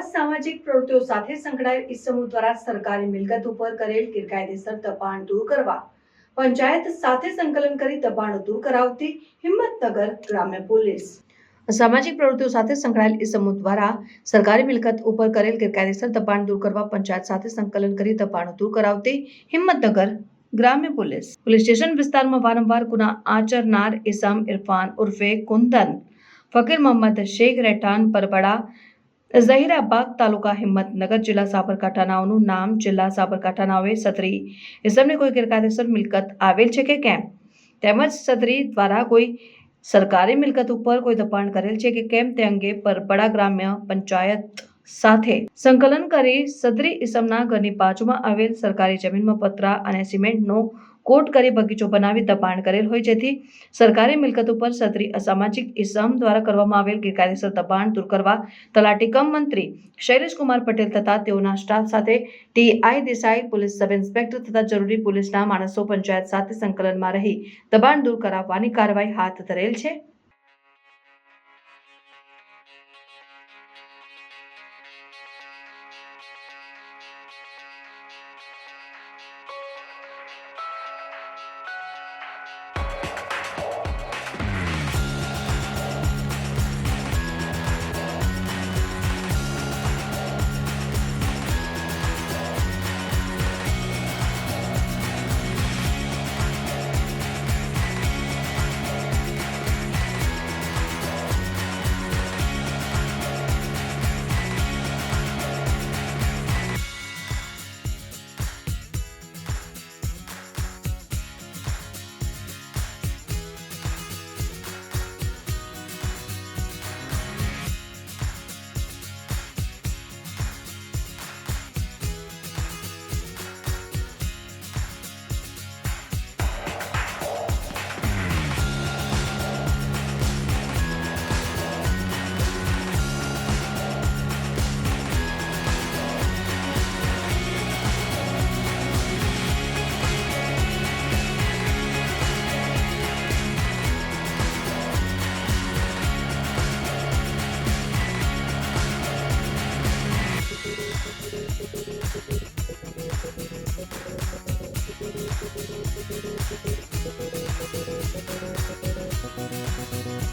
પ્રવૃત્તિઓ સાથે સંકળાયેલ ઇસમો દ્વારા સરકારી મિલકત ઉપર કરેલ ગેરકાયદેસર દબાણ દૂર કરવા, પંચાયત સાથે સંકલન કરી દબાણો દૂર કરાવતી હિંમતનગર ગ્રામ્ય પોલીસ. સામાજિક પ્રવૃત્તિઓ સાથે સંકળાયેલ ઇસમો દ્વારા સરકારી મિલકત ઉપર કરેલ ગેરકાયદેસર દબાણ દૂર કરવા, પંચાયત સાથે સંકલન કરી દબાણો દૂર કરાવતી હિંમતનગર ગ્રામ્ય પોલીસ. પોલીસ સ્ટેશન વિસ્તારમાં વારંવાર ગુના આચરનાર ઇસમ ઇરફાન ઉર્ફે કુંદન, ફકીર મોહમ્મદ શેખ રહેઠાણ પરબડા ઝહીરાબાગ તાલુકા હિંમતનગર જિલ્લા સાબરકાંઠા નાવનું નામ જિલ્લા સાબરકાંઠા નાઓએ સત્રી ઇસમને કોઈ ગેરકાયદેસર મિલકત આવેલ છે કે કેમ? તેમજ સત્રી દ્વારા કોઈ સરકારી મિલકત ઉપર કોઈ દબાણ કરેલ છે કે કેમ તે અંગે પરબડા ગ્રામ્ય પંચાયત સાથે સંકલન કરી સદરી ઇસમના ઘરની બાજુમાં આવેલ સરકારી જમીનમાં પતરા અને સિમેન્ટનો કોટ કરી બગીચો બનાવી દબાણ કરેલ હોય જેથી સરકારી મિલકત ઉપર સદરી અસામાજિક ઇસમ દ્વારા કરવામાં આવેલ ગેરકાયદેસર દબાણ દૂર કરવા તલાટી કમ મંત્રી શૈલેષકુમાર પટેલ તથા તેઓના સ્ટાફ સાથે TI Desai police sub inspector તથા જરૂરી પોલીસના માણસો પંચાયત સાથે સંકલનમાં રહી દબાણ દૂર કરાવવાની કાર્યવાહી હાથ ધરેલ છે.